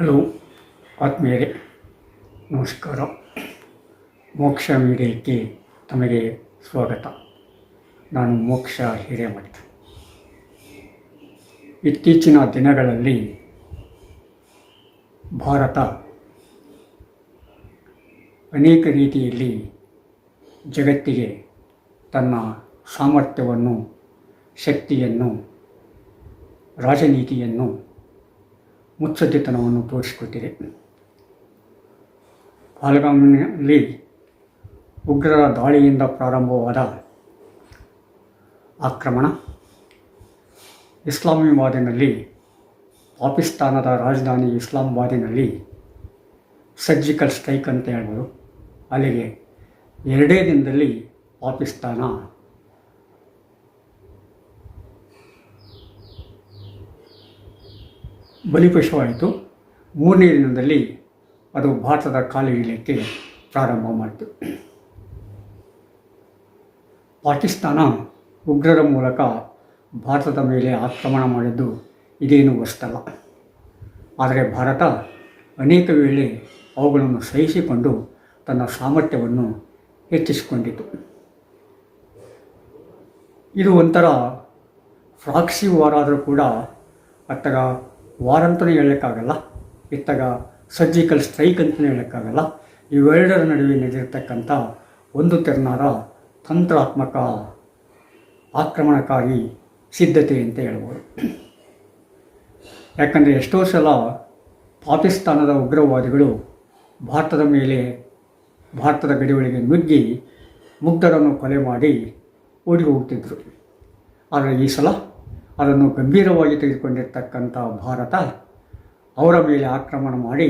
Hello, ಆತ್ಮೀಯರೇ, ನಮಸ್ಕಾರ. ಮೋಕ್ಷ ವಿಡಿಯೋಕ್ಕೆ ತಮಗೆ ಸ್ವಾಗತ. ನಾನು ಮೋಕ್ಷ ಹಿರೇಮಠ. ಇತ್ತೀಚಿನ ದಿನಗಳಲ್ಲಿ ಭಾರತ ಅನೇಕ ರೀತಿಯಲ್ಲಿ ಜಗತ್ತಿಗೆ ತನ್ನ ಸಾಮರ್ಥ್ಯವನ್ನು, ಶಕ್ತಿಯನ್ನು, ರಾಜನೀತಿಯನ್ನು ಮುತ್ಸದ್ದಿತನವನ್ನು ತೋರಿಸಿಕೊಟ್ಟಿದೆ. ಪಾಲ್ಗಾಮಿನಲ್ಲಿ ಉಗ್ರರ ದಾಳಿಯಿಂದ ಪ್ರಾರಂಭವಾದ ಆಕ್ರಮಣ ಇಸ್ಲಾಮಾಬಾದಿನಲ್ಲಿ ಪಾಕಿಸ್ತಾನದ ರಾಜಧಾನಿ ಇಸ್ಲಾಮಾಬಾದಿನಲ್ಲಿ ಸರ್ಜಿಕಲ್ ಸ್ಟ್ರೈಕ್ ಅಂತ ಹೇಳ್ಬೋದು ಅಲ್ಲಿಗೆ ಎರಡೇ ದಿನದಲ್ಲಿ ಪಾಕಿಸ್ತಾನ ಬಲಿಪಶುವಾಯಿತು. ಮೂರನೇ ದಿನದಲ್ಲಿ ಅದು ಭಾರತದ ಕಾಲು ಇಳಿಯಲಿಕ್ಕೆ ಪ್ರಾರಂಭ ಮಾಡಿತು. ಪಾಕಿಸ್ತಾನ ಉಗ್ರರ ಮೂಲಕ ಭಾರತದ ಮೇಲೆ ಆಕ್ರಮಣ ಮಾಡಿದ್ದು ಇದೇನು ಹೊಸ್ತಲ್ಲ ಆದರೆ ಭಾರತ ಅನೇಕ ವೇಳೆ ಅವುಗಳನ್ನು ಸಹಿಸಿಕೊಂಡು ತನ್ನ ಸಾಮರ್ಥ್ಯವನ್ನು ಹೆಚ್ಚಿಸಿಕೊಂಡಿತು. ಇದು ಒಂಥರ ಫ್ರಾಕ್ಸಿ ವಾರಾದರೂ ಕೂಡ ಅತ್ತಾಗ ವಾರ ಅಂತಲೇ ಹೇಳೋಕ್ಕಾಗಲ್ಲ, ಇತ್ತಾಗ ಸರ್ಜಿಕಲ್ ಸ್ಟ್ರೈಕ್ ಅಂತಲೇ ಹೇಳೋಕ್ಕಾಗಲ್ಲ. ಇವೆರಡರ ನಡುವೆ ನಡೆದಿರ್ತಕ್ಕಂಥ ಒಂದು ತೆರನಾದ ತಂತ್ರಾತ್ಮಕ ಆಕ್ರಮಣಕ್ಕಾಗಿ ಸಿದ್ಧತೆ ಅಂತ ಹೇಳ್ಬೋದು. ಯಾಕಂದರೆ ಎಷ್ಟೋ ಸಲ ಪಾಕಿಸ್ತಾನದ ಉಗ್ರವಾದಿಗಳು ಭಾರತದ ಮೇಲೆ, ಭಾರತದ ಗಡಿಯೊಳಗೆ ನುಗ್ಗಿ ಮುಗ್ಧರನ್ನು ಕೊಲೆ ಮಾಡಿ ಓಡಿ ಹೋಗ್ತಿದ್ರು. ಆದರೆ ಈ ಸಲ ಅದನ್ನು ಗಂಭೀರವಾಗಿ ತೆಗೆದುಕೊಂಡಿರ್ತಕ್ಕಂಥ ಭಾರತ ಅವರ ಮೇಲೆ ಆಕ್ರಮಣ ಮಾಡಿ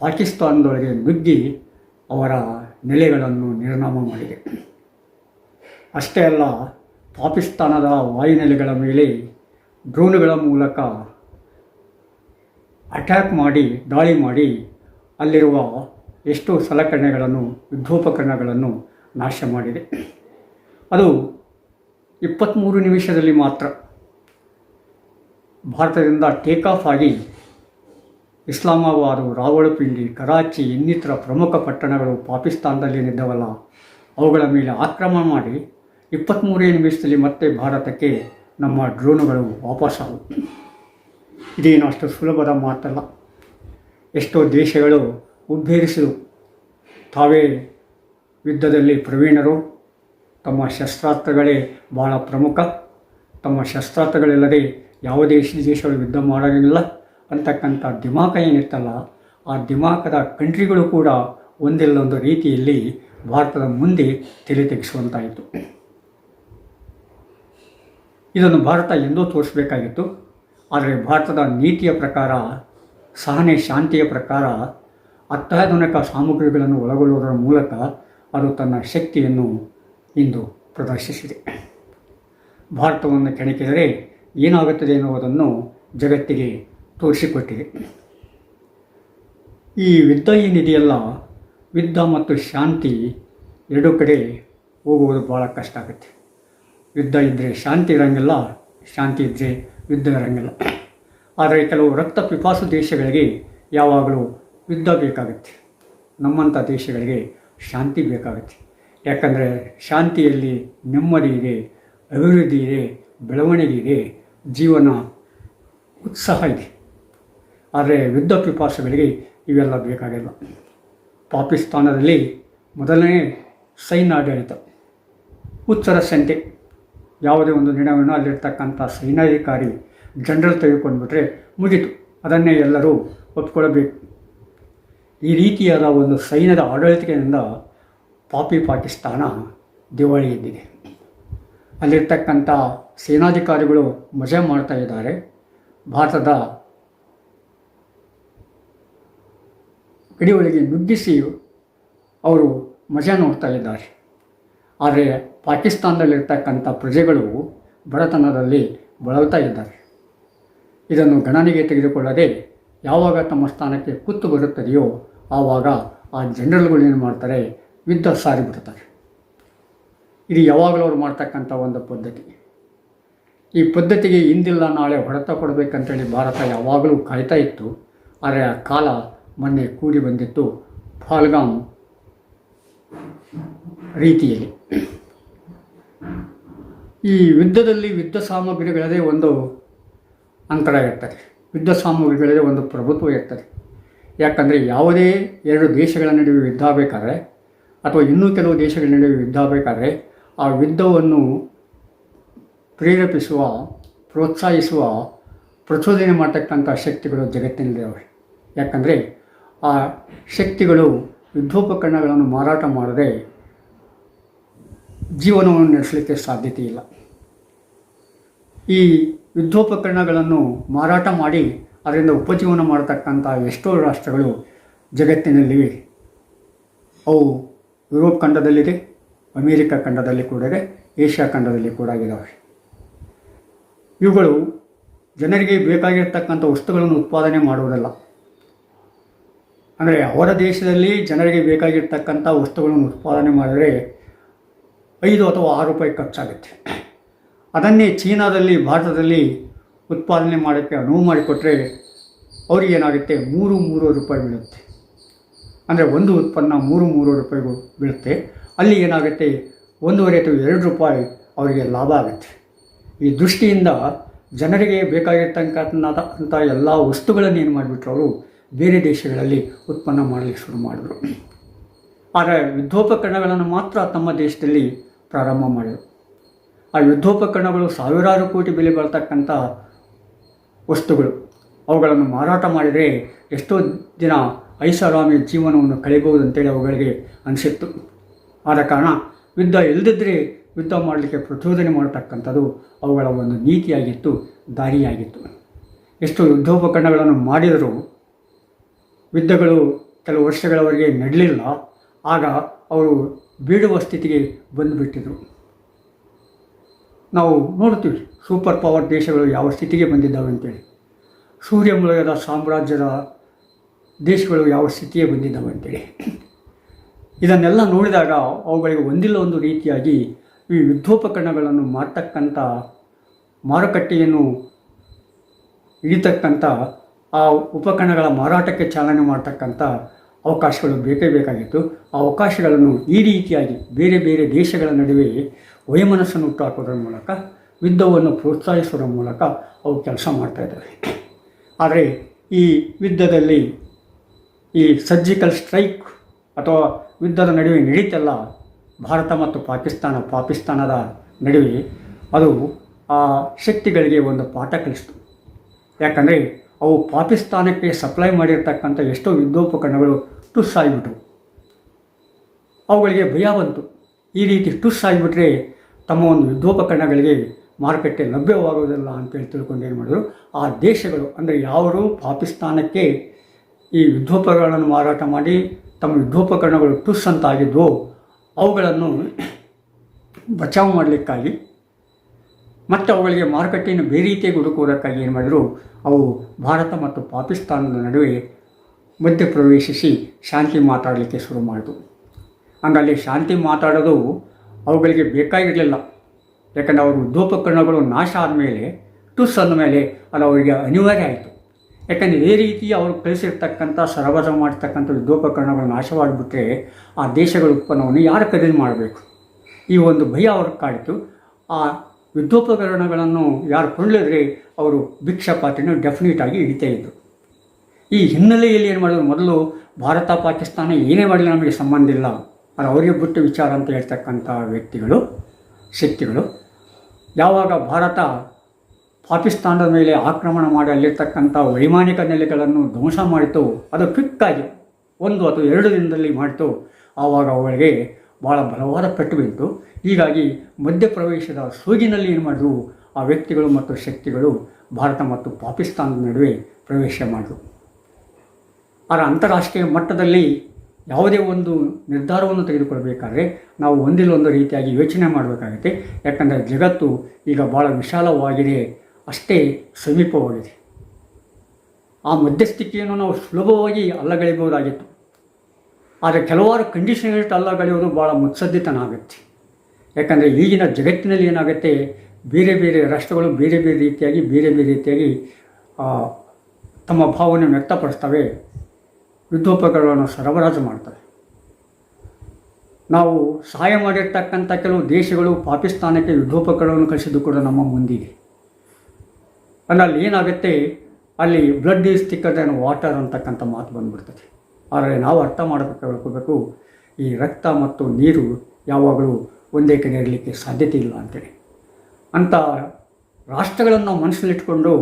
ಪಾಕಿಸ್ತಾನದೊಳಗೆ ನುಗ್ಗಿ ಅವರ ನೆಲೆಗಳನ್ನು ನಿರ್ನಾಮ ಮಾಡಿದೆ. ಅಷ್ಟೇ ಅಲ್ಲ, ಪಾಕಿಸ್ತಾನದ ವಾಯುನೆಲೆಗಳ ಮೇಲೆ ಡ್ರೋನ್ಗಳ ಮೂಲಕ ಅಟ್ಯಾಕ್ ಮಾಡಿ, ದಾಳಿ ಮಾಡಿ ಅಲ್ಲಿರುವ ಎಷ್ಟೋ ಸಲಕರಣೆಗಳನ್ನು ಯುದ್ಧೋಪಕರಣಗಳನ್ನು ನಾಶ ಮಾಡಿದೆ. ಅದು ಇಪ್ಪತ್ತ್ಮೂರು ನಿಮಿಷದಲ್ಲಿ ಮಾತ್ರ. ಭಾರತದಿಂದ ಟೇಕ್ ಆಫ್ ಆಗಿ ಇಸ್ಲಾಮಾಬಾದು ರಾವಳಪಿಂಡಿ ಕರಾಚಿ ಇನ್ನಿತರ ಪ್ರಮುಖ ಪಟ್ಟಣಗಳು ಪಾಕಿಸ್ತಾನದಲ್ಲಿ ನಿದ್ದವಲ್ಲ. ಅವುಗಳ ಮೇಲೆ ಆಕ್ರಮಣ ಮಾಡಿ ಇಪ್ಪತ್ತ್ಮೂರೇ ನಿಮಿಷದಲ್ಲಿ ಮತ್ತೆ ಭಾರತಕ್ಕೆ ನಮ್ಮ ಡ್ರೋನುಗಳು ವಾಪಸ್ಸಾವು ಇದೇನು ಅಷ್ಟು ಸುಲಭದ ಮಾತಲ್ಲ. ಎಷ್ಟೋ ದೇಶಗಳು ಉದ್ಭೇರಿಸಿದವು ತಾವೇ ಯುದ್ಧದಲ್ಲಿ ಪ್ರವೀಣರು. ತಮ್ಮ ಶಸ್ತ್ರಾಸ್ತ್ರಗಳೇ ಬಹಳ ಪ್ರಮುಖ. ತಮ್ಮ ಶಸ್ತ್ರಾಸ್ತ್ರಗಳಿಲ್ಲದೆ ಯಾವುದೇ ದೇಶಗಳು ಯುದ್ಧ ಮಾಡೋಂಗಿಲ್ಲ ಅಂತಕ್ಕಂಥ ದಿಮಾಕ ಏನಿರ್ತಲ್ಲ ಆ ದಿಮಾಕದ ಕಂಟ್ರಿಗಳು ಕೂಡ ಒಂದಿಲ್ಲೊಂದು ರೀತಿಯಲ್ಲಿ ಭಾರತದ ಮುಂದೆ ತಲೆ ತೆಗೆಸುವಂತಾಯಿತು. ಇದನ್ನು ಭಾರತ ಎಂದೂ ತೋರಿಸಬೇಕಾಗಿತ್ತು. ಆದರೆ ಭಾರತದ ನೀತಿಯ ಪ್ರಕಾರ, ಸಹನೆ ಶಾಂತಿಯ ಪ್ರಕಾರ, ಅತ್ಯಾಧುನಿಕ ಸಾಮಗ್ರಿಗಳನ್ನು ಒಳಗೊಳ್ಳುವುದರ ಮೂಲಕ ಅದು ತನ್ನ ಶಕ್ತಿಯನ್ನು ಇಂದು ಪ್ರದರ್ಶಿಸಿದೆ. ಭಾರತವನ್ನು ಕೆಣಕಿದರೆ ಏನಾಗುತ್ತದೆ ಎನ್ನುವುದನ್ನು ಜಗತ್ತಿಗೆ ತೋರಿಸಿಕೊಟ್ಟಿದೆ ಈ ಯುದ್ಧ ಏನಿದೆಯಲ್ಲ ಯುದ್ಧ ಮತ್ತು ಶಾಂತಿ ಎರಡೂ ಕಡೆ ಹೋಗುವುದು ಭಾಳ ಕಷ್ಟ ಆಗುತ್ತೆ. ಯುದ್ಧ ಇದ್ದರೆ ಶಾಂತಿ ಇರೋಂಗಿಲ್ಲ, ಶಾಂತಿ ಇದ್ದರೆ ಯುದ್ಧ ಇರೋಂಗಿಲ್ಲ. ಆದರೆ ಕೆಲವು ರಕ್ತ ಪಿಪಾಸು ದೇಶಗಳಿಗೆ ಯಾವಾಗಲೂ ಯುದ್ಧ ಬೇಕಾಗುತ್ತೆ. ನಮ್ಮಂಥ ದೇಶಗಳಿಗೆ ಶಾಂತಿ ಬೇಕಾಗುತ್ತೆ. ಯಾಕಂದರೆ ಶಾಂತಿಯಲ್ಲಿ ನೆಮ್ಮದಿ ಇದೆ ಅಭಿವೃದ್ಧಿ ಇದೆ ಬೆಳವಣಿಗೆ ಇದೆ ಜೀವನ ಉತ್ಸಾಹ ಇದೆ. ಆದರೆ ಯುದ್ಧ ಪಿಪಾಸುಗಳಿಗೆ ಇವೆಲ್ಲ ಬೇಕಾಗಿಲ್ಲ. ಪಾಕಿಸ್ತಾನದಲ್ಲಿ ಮೊದಲನೇ ಸೈನ್ಯ ಆಡಳಿತ. ಉತ್ತರ ಸಂತೆ. ಯಾವುದೇ ಒಂದು ನಿರ್ಣಯವನ್ನು ಅಲ್ಲಿರ್ತಕ್ಕಂಥ ಸೈನ್ಯಾಧಿಕಾರಿ, ಜನರಲ್ ತೆಗೆದುಕೊಂಡ್ಬಿಟ್ರೆ ಮುಗಿತು. ಅದನ್ನೇ ಎಲ್ಲರೂ ಒಪ್ಕೊಳ್ಳಬೇಕು ಈ ರೀತಿಯಾದ ಒಂದು ಸೈನ್ಯದ ಆಡಳಿತದಿಂದ ಪಾಪಿ ಪಾಕಿಸ್ತಾನ ದಿವಾಳಿ ಎದ್ದಿದೆ ಅಲ್ಲಿರ್ತಕ್ಕಂಥ ಸೇನಾಧಿಕಾರಿಗಳು ಮಜಾ ಮಾಡ್ತಾ ಇದ್ದಾರೆ. ಭಾರತದ ಗಡಿ ಒಳಗೆ ನುಗ್ಗಿಸಿ ಅವರು ಮಜಾ ನೋಡ್ತಾ ಇದ್ದಾರೆ. ಆದರೆ ಪಾಕಿಸ್ತಾನದಲ್ಲಿರ್ತಕ್ಕಂಥ ಪ್ರಜೆಗಳು ಬಡತನದಲ್ಲಿ ಬಳಲ್ತಾ ಇದ್ದಾರೆ. ಇದನ್ನು ಗಣನೆಗೆ ತೆಗೆದುಕೊಳ್ಳದೆ ಯಾವಾಗ ತಮ್ಮ ಸ್ಥಾನಕ್ಕೆ ಕುತ್ತು ಬರುತ್ತದೆಯೋ ಆವಾಗ ಆ ಜನರಲ್ಗಳು ಏನು ಮಾಡ್ತಾರೆ, ಯುದ್ಧ ಸಾರಿಬಿಡ್ತಾರೆ. ಇದು ಯಾವಾಗಲೂ ಅವರು ಮಾಡ್ತಕ್ಕಂಥ ಒಂದು ಪದ್ಧತಿ. ಈ ಪದ್ಧತಿಗೆ ಇಂದಿಲ್ಲ, ನಾಳೆ ಹೊಡೆತ ಕೊಡಬೇಕಂತೇಳಿ ಭಾರತ ಯಾವಾಗಲೂ ಕಾಯ್ತಾ ಇತ್ತು. ಆದರೆ ಆ ಕಾಲ ಮೊನ್ನೆ ಕೂಡಿ ಬಂದಿತ್ತು ಫಾಲ್ಗಾಮ್ ರೀತಿಯಲ್ಲಿ. ಈ ಯುದ್ಧದಲ್ಲಿ ಯುದ್ಧ ಸಾಮಗ್ರಿಗಳದೇ ಒಂದು ಅಂತರ ಇರ್ತದೆ. ಯುದ್ಧ ಸಾಮಗ್ರಿಗಳದೇ ಒಂದು ಪ್ರಭುತ್ವ ಇರ್ತದೆ. ಯಾಕಂದರೆ ಯಾವುದೇ ಎರಡು ದೇಶಗಳ ನಡುವೆ ಯುದ್ಧ ಆಗಬೇಕಾದ್ರೆ, ಅಥವಾ ಇನ್ನೂ ಕೆಲವು ದೇಶಗಳ ನಡುವೆ ಯುದ್ಧ ಆಗಬೇಕಾದ್ರೆ, ಆ ಯುದ್ಧವನ್ನು ಪ್ರೇರೇಪಿಸುವ, ಪ್ರೋತ್ಸಾಹಿಸುವ, ಪ್ರಚೋದನೆ ಮಾಡತಕ್ಕಂಥ ಶಕ್ತಿಗಳು ಜಗತ್ತಿನಲ್ಲಿವೆ ಯಾಕಂದರೆ ಆ ಶಕ್ತಿಗಳು ಯುದ್ಧೋಪಕರಣಗಳನ್ನು ಮಾರಾಟ ಮಾಡದೆ ಜೀವನವನ್ನು ನಡೆಸಲಿಕ್ಕೆ ಸಾಧ್ಯತೆ ಇಲ್ಲ. ಈ ಯುದ್ಧೋಪಕರಣಗಳನ್ನು ಮಾರಾಟ ಮಾಡಿ ಅದರಿಂದ ಉಪಜೀವನ ಮಾಡತಕ್ಕಂಥ ಎಷ್ಟೋ ರಾಷ್ಟ್ರಗಳು ಜಗತ್ತಿನಲ್ಲಿವೆ ಅವು ಯುರೋಪ್ ಖಂಡದಲ್ಲಿದೆ, ಅಮೇರಿಕಾ ಖಂಡದಲ್ಲಿ ಕೂಡ ಇದೆ, ಏಷ್ಯಾ ಖಂಡದಲ್ಲಿ ಕೂಡ ಇದ್ದಾವೆ ಇವುಗಳು ಜನರಿಗೆ ಬೇಕಾಗಿರ್ತಕ್ಕಂಥ ವಸ್ತುಗಳನ್ನು ಉತ್ಪಾದನೆ ಮಾಡುವುದಲ್ಲ. ಅಂದರೆ ಅವರ ದೇಶದಲ್ಲಿ ಜನರಿಗೆ ಬೇಕಾಗಿರ್ತಕ್ಕಂಥ ವಸ್ತುಗಳನ್ನು ಉತ್ಪಾದನೆ ಮಾಡಿದರೆ ಐದು ಅಥವಾ ಆರು ರೂಪಾಯಿ ಖರ್ಚಾಗುತ್ತೆ. ಅದನ್ನೇ ಚೀನಾದಲ್ಲಿ, ಭಾರತದಲ್ಲಿ ಉತ್ಪಾದನೆ ಮಾಡೋಕ್ಕೆ ಅನುವು ಮಾಡಿಕೊಟ್ರೆ ಅವರಿಗೇನಾಗುತ್ತೆ ಮೂರು ಮೂರು ರೂಪಾಯಿ ಬೀಳುತ್ತೆ. ಅಂದರೆ ಒಂದು ಉತ್ಪನ್ನ ಮೂರು ಮೂರು ರೂಪಾಯಿಗೂ ಬೀಳುತ್ತೆ. ಅಲ್ಲಿ ಏನಾಗುತ್ತೆ? ಒಂದೂವರೆ ಅಥವಾ ಎರಡು ರೂಪಾಯಿ ಅವರಿಗೆ ಲಾಭ ಆಗುತ್ತೆ. ಈ ದೃಷ್ಟಿಯಿಂದ ಜನರಿಗೆ ಬೇಕಾಗಿರ್ತಕ್ಕಂಥ ಎಲ್ಲ ವಸ್ತುಗಳನ್ನು ಏನು ಮಾಡಿಬಿಟ್ರು ಅವರು ಬೇರೆ ದೇಶಗಳಲ್ಲಿ ಉತ್ಪನ್ನ ಮಾಡಲಿಕ್ಕೆ ಶುರು ಮಾಡಿದರು. ಆದರೆ ಯುದ್ಧೋಪಕರಣಗಳನ್ನು ಮಾತ್ರ ತಮ್ಮ ದೇಶದಲ್ಲಿ ಪ್ರಾರಂಭ ಮಾಡಿದರು. ಆ ಯುದ್ಧೋಪಕರಣಗಳು ಸಾವಿರಾರು ಕೋಟಿ ಬೆಲೆ ಬರ್ತಕ್ಕಂಥ ವಸ್ತುಗಳು. ಅವುಗಳನ್ನು ಮಾರಾಟ ಮಾಡಿದರೆ ಎಷ್ಟೋ ದಿನ ಐಷಾರಾಮಿ ಜೀವನವನ್ನು ಕಳೆಯಬಹುದು ಅಂತೇಳಿ ಅವುಗಳಿಗೆ ಅನಿಸಿತ್ತು. ಆದ ಕಾರಣ ಯುದ್ಧ ಇಲ್ಲದಿದ್ದರೆ ಯುದ್ಧ ಮಾಡಲಿಕ್ಕೆ ಪ್ರಚೋದನೆ ಮಾಡತಕ್ಕಂಥದ್ದು ಅವುಗಳ ಒಂದು ನೀತಿಯಾಗಿತ್ತು, ದಾರಿಯಾಗಿತ್ತು. ಎಷ್ಟು ಯುದ್ಧೋಪಕರಣಗಳನ್ನು ಮಾಡಿದರೂ ಯುದ್ಧಗಳು ಕೆಲವು ವರ್ಷಗಳವರೆಗೆ ನಡಲಿಲ್ಲ. ಆಗ ಅವರು ಬೀಳುವ ಸ್ಥಿತಿಗೆ ಬಂದುಬಿಟ್ಟಿದ್ರು. ನಾವು ನೋಡ್ತೀವಿ ಸೂಪರ್ ಪವರ್ ದೇಶಗಳು ಯಾವ ಸ್ಥಿತಿಗೆ ಬಂದಿದ್ದಾವೆ ಅಂತೇಳಿ. ಸೂರ್ಯಮುಲಯದ ಸಾಮ್ರಾಜ್ಯದ ದೇಶಗಳು ಯಾವ ಸ್ಥಿತಿಗೆ ಬಂದಿದ್ದಾವೆ ಅಂತೇಳಿ. ಇದನ್ನೆಲ್ಲ ನೋಡಿದಾಗ ಅವುಗಳಿಗೆ ಒಂದಿಲ್ಲ ಒಂದು ರೀತಿಯಾಗಿ ಈ ಯುದ್ಧೋಪಕರಣಗಳನ್ನು ಮಾಡ್ತಕ್ಕಂಥ ಮಾರುಕಟ್ಟೆಯನ್ನು ಹಿಡಿತಕ್ಕಂಥ ಆ ಉಪಕರಣಗಳ ಮಾರಾಟಕ್ಕೆ ಚಾಲನೆ ಮಾಡ್ತಕ್ಕಂಥ ಅವಕಾಶಗಳು ಬೇಕೇ ಬೇಕಾಗಿತ್ತು. ಆ ಅವಕಾಶಗಳನ್ನು ಈ ರೀತಿಯಾಗಿ ಬೇರೆ ಬೇರೆ ದೇಶಗಳ ನಡುವೆ ವಯಮನಸ್ಸನ್ನು ಹುಟ್ಟುಹಾಕೋದ್ರ ಮೂಲಕ, ಯುದ್ಧವನ್ನು ಪ್ರೋತ್ಸಾಹಿಸೋದ್ರ ಮೂಲಕ ಅವು ಕೆಲಸ ಮಾಡ್ತಾಯಿದ್ದಾವೆ ಆದರೆ ಈ ಯುದ್ಧದಲ್ಲಿ ಈ ಸರ್ಜಿಕಲ್ ಸ್ಟ್ರೈಕ್ ಅಥವಾ ಯುದ್ಧದ ನಡುವೆ ನಡೀತಲ್ಲ ಭಾರತ ಮತ್ತು ಪಾಕಿಸ್ತಾನ ಪಾಕಿಸ್ತಾನದ ನಡುವೆ ಅದು ಆ ಶಕ್ತಿಗಳಿಗೆ ಒಂದು ಪಾಠ ಕಲಿಸ್ತು ಯಾಕಂದರೆ ಅವು ಪಾಕಿಸ್ತಾನಕ್ಕೆ ಸಪ್ಲೈ ಮಾಡಿರ್ತಕ್ಕಂಥ ಎಷ್ಟೋ ಯುದ್ಧೋಪಕರಣಗಳು ಟುಸ್ ಆಗಿಬಿಟ್ವು. ಅವುಗಳಿಗೆ ಭಯ ಬಂತು. ಈ ರೀತಿ ಟುಸ್ ಆಗಿಬಿಟ್ರೆ ತಮ್ಮ ಒಂದು ಯುದ್ಧೋಪಕರಣಗಳಿಗೆ ಮಾರುಕಟ್ಟೆ ಲಭ್ಯವಾಗುವುದಿಲ್ಲ ಅಂತೇಳಿ ತಿಳ್ಕೊಂಡು ಏನು ಮಾಡಿದ್ರು? ಆ ದೇಶಗಳು, ಅಂದರೆ ಯಾವರು ಪಾಕಿಸ್ತಾನಕ್ಕೆ ಈ ಯುದ್ಧೋಪಕರಣಗಳನ್ನು ಮಾರಾಟ ಮಾಡಿ ತಮ್ಮ ಯುದ್ಧೋಪಕರಣಗಳು ಟುಸ್ ಅಂತಾಗಿದ್ವೋ ಅವುಗಳನ್ನು ಬಚಾವ್ ಮಾಡಲಿಕ್ಕಾಗಿ ಮತ್ತು ಅವುಗಳಿಗೆ ಮಾರುಕಟ್ಟೆಯನ್ನು ಬೇರೆ ರೀತಿಯಾಗಿ ಹುಡುಕುವುದಕ್ಕಾಗಿ ಏನು ಮಾಡಿದರು, ಅವು ಭಾರತ ಮತ್ತು ಪಾಕಿಸ್ತಾನದ ನಡುವೆ ಮಧ್ಯಪ್ರವೇಶಿಸಿ ಶಾಂತಿ ಮಾತಾಡಲಿಕ್ಕೆ ಶುರು ಮಾಡಿತು ಹಂಗಲ್ಲಿ ಶಾಂತಿ ಮಾತಾಡೋದು ಅವುಗಳಿಗೆ ಬೇಕಾಗಿರಲಿಲ್ಲ. ಯಾಕಂದರೆ ಅವರು ಯುದ್ಧೋಪಕರಣಗಳು ನಾಶ ಆದಮೇಲೆ, ಟುಸ್ ಅಂದಮೇಲೆ ಅದು ಅವರಿಗೆ ಅನಿವಾರ್ಯ ಆಯಿತು. ಯಾಕಂದರೆ ಇದೇ ರೀತಿ ಅವರು ಕಳಿಸಿರ್ತಕ್ಕಂಥ ಸರಬರಾಜು ಮಾಡ್ತಕ್ಕಂಥ ಯುದ್ಧೋಪಕರಣಗಳು ನಾಶವಾಗಿಬಿಟ್ರೆ ಆ ದೇಶಗಳ ಉತ್ಪನ್ನವನ್ನು ಯಾರು ಖರೀದಿ ಮಾಡಬೇಕು? ಈ ಒಂದು ಭಯ ಅವ್ರಿಗೆ ಕಾಡಿತು ಆ ಯುದ್ಧೋಪಕರಣಗಳನ್ನು ಯಾರು ಕೊಳ್ಳಿದ್ರೆ ಅವರು ಭಿಕ್ಷಾ ಪಾತ್ರೆಯನ್ನು ಡೆಫಿನೇಟ್ ಆಗಿ ಹಿಡಿತಾ ಇದ್ದರು ಈ ಹಿನ್ನೆಲೆಯಲ್ಲಿ ಏನು ಮಾಡಿದ್ರು? ಮೊದಲು ಭಾರತ, ಪಾಕಿಸ್ತಾನ ಏನೇ ಮಾಡಲಿ ನಮಗೆ ಸಂಬಂಧ ಇಲ್ಲ. ಅದು ಅವರಿಗೆ ಬಿಟ್ಟು ವಿಚಾರ ಅಂತ ಹೇಳ್ತಕ್ಕಂಥ ವ್ಯಕ್ತಿಗಳು, ಶಕ್ತಿಗಳು. ಯಾವಾಗ ಭಾರತ ಪಾಕಿಸ್ತಾನದ ಮೇಲೆ ಆಕ್ರಮಣ ಮಾಡಿ ಅಲ್ಲಿರ್ತಕ್ಕಂಥ ವೈಮಾನಿಕ ನೆಲೆಗಳನ್ನು ಧ್ವಂಸ ಮಾಡಿತು. ಅದು ಕ್ವಿಕ್ಕಾಗಿ ಒಂದು ಅಥವಾ ಎರಡು ದಿನದಲ್ಲಿ ಮಾಡಿತು. ಆವಾಗ ಅವಳಿಗೆ ಭಾಳ ಬಲವಾದ ಪೆಟ್ಟು ಬಿತ್ತು ಹೀಗಾಗಿ ಮಧ್ಯಪ್ರವೇಶದ ಸೂಗಿನಲ್ಲಿ ಏನು ಮಾಡಿದ್ರು? ಆ ವ್ಯಕ್ತಿಗಳು ಮತ್ತು ಶಕ್ತಿಗಳು ಭಾರತ ಮತ್ತು ಪಾಕಿಸ್ತಾನದ ನಡುವೆ ಪ್ರವೇಶ ಮಾಡಿದ್ರು. ಆದರೆ ಅಂತಾರಾಷ್ಟ್ರೀಯ ಮಟ್ಟದಲ್ಲಿ ಯಾವುದೇ ಒಂದು ನಿರ್ಧಾರವನ್ನು ತೆಗೆದುಕೊಳ್ಬೇಕಾದ್ರೆ ನಾವು ಒಂದಿಲ್ಲೊಂದು ರೀತಿಯಾಗಿ ಯೋಚನೆ ಮಾಡಬೇಕಾಗುತ್ತೆ. ಯಾಕಂದರೆ ಜಗತ್ತು ಈಗ ಭಾಳ ವಿಶಾಲವಾಗಿದೆ. ಅಷ್ಟೇ ಸಮೀಪವಾಗಿದೆ. ಆ ಮಧ್ಯಸ್ಥಿಕೆಯನ್ನು ನಾವು ಸುಲಭವಾಗಿ ಅಲ್ಲಗಳೆಯಬಹುದಾಗಿತ್ತು. ಆದರೆ ಕೆಲವಾರು ಕಂಡೀಷನ್ ಇಟ್ಟು ಅಲ್ಲಗಳೆಯೋದು ಭಾಳ ಮುತ್ಸದ್ದಿತನ ಆಗುತ್ತೆ. ಯಾಕಂದರೆ ಈಗಿನ ಜಗತ್ತಿನಲ್ಲಿ ಏನಾಗುತ್ತೆ, ಬೇರೆ ಬೇರೆ ರಾಷ್ಟ್ರಗಳು ಬೇರೆ ಬೇರೆ ರೀತಿಯಾಗಿ, ಬೇರೆ ಬೇರೆ ರೀತಿಯಾಗಿ ತಮ್ಮ ಭಾವವನ್ನು ವ್ಯಕ್ತಪಡಿಸ್ತವೆ. ಯುದ್ಧೋಪಕರಣಗಳನ್ನು ಸರಬರಾಜು ಮಾಡ್ತವೆ. ನಾವು ಸಹಾಯ ಮಾಡಿರ್ತಕ್ಕಂಥ ಕೆಲವು ದೇಶಗಳು ಪಾಕಿಸ್ತಾನಕ್ಕೆ ಯುದ್ಧೋಪಕರಣವನ್ನು ಕಳಿಸಿದ್ದು ಕೂಡ ನಮ್ಮ ಮುಂದಿದೆ. ಅಂದರೆ ಅಲ್ಲಿ ಏನಾಗುತ್ತೆ? ಅಲ್ಲಿ blood is thicker than water ಅಂತಕ್ಕಂಥ ಮಾತು ಬಂದ್ಬಿಡ್ತದೆ. ಆದರೆ ನಾವು ಅರ್ಥ ಮಾಡಬೇಕು ಈ ರಕ್ತ ಮತ್ತು ನೀರು ಯಾವಾಗಲೂ ಒಂದೇ ಕಡೆ ಇರಲಿಕ್ಕೆ ಸಾಧ್ಯತೆ ಇಲ್ಲ ಅಂತೇಳಿ. ಅಂಥ ರಾಷ್ಟ್ರಗಳನ್ನು ಮನಸ್ಸಲ್ಲಿಟ್ಕೊಂಡು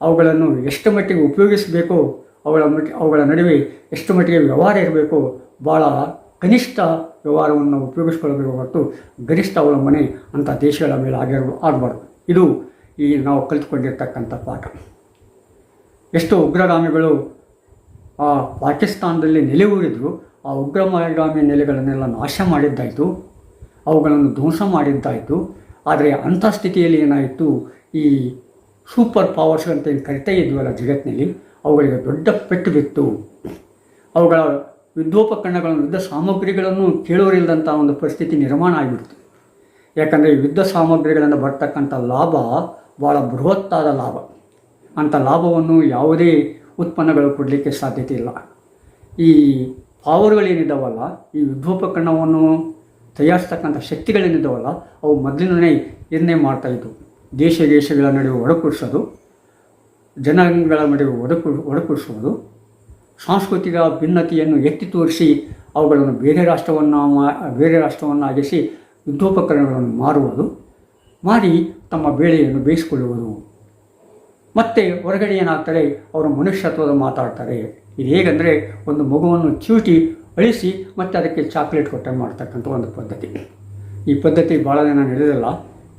ಅವುಗಳನ್ನು ಎಷ್ಟು ಮಟ್ಟಿಗೆ ಉಪಯೋಗಿಸಬೇಕೋ, ಅವುಗಳ ಮಟ್ಟಿ, ಅವುಗಳ ನಡುವೆ ಎಷ್ಟು ಮಟ್ಟಿಗೆ ವ್ಯವಹಾರ ಇರಬೇಕೋ ಭಾಳ ಕನಿಷ್ಠ ವ್ಯವಹಾರವನ್ನು ಉಪಯೋಗಿಸ್ಕೊಳ್ಬೇಕು ಹೊರತು ಗರಿಷ್ಠ ಅವಲಂಬನೆ ಅಂಥ ದೇಶಗಳ ಮೇಲೆ ಆಗಿರ ಆಗಬಾರ್ದು. ಇದು ಈ ನಾವು ಕಲಿತ್ಕೊಂಡಿರ್ತಕ್ಕಂಥ ಪಾಠ. ಎಷ್ಟೋ ಉಗ್ರಗಾಮಿಗಳು ಆ ಪಾಕಿಸ್ತಾನದಲ್ಲಿ ನೆಲೆ ಊರಿದ್ರು, ಆ ಉಗ್ರಗಾಮಿ ನೆಲೆಗಳನ್ನೆಲ್ಲ ನಾಶ ಮಾಡಿದ್ದಾಯಿತು, ಅವುಗಳನ್ನು ಧ್ವಂಸ ಮಾಡಿದ್ದಾಯಿತು. ಆದರೆ ಅಂಥ ಸ್ಥಿತಿಯಲ್ಲಿ ಏನಾಯಿತು? ಈ ಸೂಪರ್ ಪವರ್ಸ್ ಅಂತ ಏನು ಕರಿತಾ ಇದ್ವಲ್ಲ ಜಗತ್ತಿನಲ್ಲಿ, ಅವುಗಳಿಗೆ ದೊಡ್ಡ ಪೆಟ್ಟು ಬಿತ್ತು. ಅವುಗಳ ಯುದ್ಧೋಪಕರಣಗಳನ್ನು ಯುದ್ಧ ಸಾಮಗ್ರಿಗಳನ್ನು ಕೇಳೋರಿಲ್ಲದಂಥ ಒಂದು ಪರಿಸ್ಥಿತಿ ನಿರ್ಮಾಣ ಆಗಿಬಿಡ್ತು. ಯಾಕಂದರೆ ಯುದ್ಧ ಸಾಮಗ್ರಿಗಳಿಂದ ಬರ್ತಕ್ಕಂಥ ಲಾಭ ಭಾಳ ಬೃಹತ್ತಾದ ಲಾಭ. ಅಂಥ ಲಾಭವನ್ನು ಯಾವುದೇ ಉತ್ಪನ್ನಗಳು ಕೊಡಲಿಕ್ಕೆ ಸಾಧ್ಯತೆ ಇಲ್ಲ. ಈ ಪಾವರ್ಗಳೇನಿದ್ದಾವಲ್ಲ ಈ ಯುದ್ಧೋಪಕರಣವನ್ನು ತಯಾರಿಸ್ತಕ್ಕಂಥ ಶಕ್ತಿಗಳೇನಿದ್ದಾವಲ್ಲ ಅವು ಮೊದಲಿನೇ ಇದನ್ನೇ ಮಾಡ್ತಾಯಿದ್ವು ದೇಶ ದೇಶಗಳ ನಡುವೆ ಒಡಕುಡಿಸೋದು ಜನಗಳ ನಡುವೆ ಒಡಕು ಒಡಕುಡಿಸುವುದು ಸಾಂಸ್ಕೃತಿಕ ಭಿನ್ನತೆಯನ್ನು ಎತ್ತಿ ತೋರಿಸಿ ಅವುಗಳನ್ನು ಬೇರೆ ರಾಷ್ಟ್ರವನ್ನು ಬೇರೆ ರಾಷ್ಟ್ರವನ್ನಾಗಿಸಿ ಯುದ್ಧೋಪಕರಣಗಳನ್ನು ಮಾರುವುದು ಮಾರಿ ತಮ್ಮ ಬೇಳೆಯನ್ನು ಬೇಯಿಸಿಕೊಳ್ಳುವುದು. ಮತ್ತೆ ಹೊರಗಡೆ ಏನಾಗ್ತಾರೆ, ಅವರು ಮನುಷ್ಯತ್ವದ ಮಾತಾಡ್ತಾರೆ. ಇದು ಹೇಗೆಂದರೆ, ಒಂದು ಮಗುವನ್ನು ಚೂಟಿ ಅಳಿಸಿ ಮತ್ತು ಅದಕ್ಕೆ ಚಾಕ್ಲೇಟ್ ಕೊಟ್ಟೆ ಮಾಡ್ತಕ್ಕಂಥ ಒಂದು ಪದ್ಧತಿ. ಈ ಪದ್ಧತಿ ಭಾಳ ದಿನ ನಡೆದಿಲ್ಲ.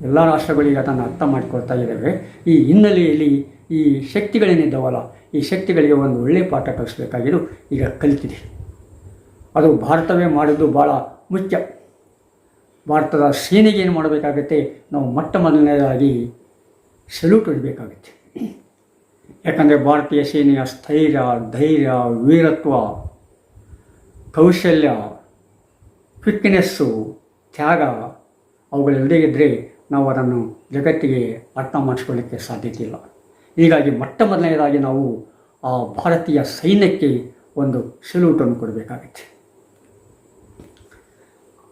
ಎಲ್ಲ ರಾಷ್ಟ್ರಗಳಿಗೆ ಅದನ್ನು ಅರ್ಥ ಮಾಡಿಕೊಳ್ತಾ ಇದ್ದೇವೆ. ಈ ಹಿನ್ನೆಲೆಯಲ್ಲಿ ಈ ಶಕ್ತಿಗಳೇನಿದ್ದಾವಲ್ಲ, ಈ ಶಕ್ತಿಗಳಿಗೆ ಒಂದು ಒಳ್ಳೆಯ ಪಾಠ ಕಲಿಸಬೇಕಾಗಿದ್ದು ಈಗ ಕಲಿತಿದೆ. ಅದು ಭಾರತವೇ ಮಾಡಿದ್ದು ಭಾಳ ಮುಖ್ಯ. ಭಾರತದ ಸೇನೆಗೆ ಏನು ಮಾಡಬೇಕಾಗತ್ತೆ? ನಾವು ಮೊಟ್ಟ ಮೊದಲನೇದಾಗಿ ಸಲ್ಯೂಟ್ ಇಡಬೇಕಾಗುತ್ತೆ. ಯಾಕಂದರೆ ಭಾರತೀಯ ಸೇನೆಯ ಸ್ಥೈರ್ಯ, ಧೈರ್ಯ, ವೀರತ್ವ, ಕೌಶಲ್ಯ ಕ್ವಿಕ್ನೆಸ್ಸು ತ್ಯಾಗ ಅವುಗಳೆಲ್ಲದೇ ಇದ್ದರೆ ನಾವು ಅದನ್ನು ಜಗತ್ತಿಗೆ ಅರ್ಥ ಮಾಡಿಸ್ಕೊಳ್ಳಿಕ್ಕೆ ಸಾಧ್ಯತೆ ಇಲ್ಲ. ಹೀಗಾಗಿ ಮೊಟ್ಟ ಮೊದಲನೇದಾಗಿ ನಾವು ಆ ಭಾರತೀಯ ಸೈನ್ಯಕ್ಕೆ ಒಂದು ಸೆಲ್ಯೂಟನ್ನು ಕೊಡಬೇಕಾಗುತ್ತೆ.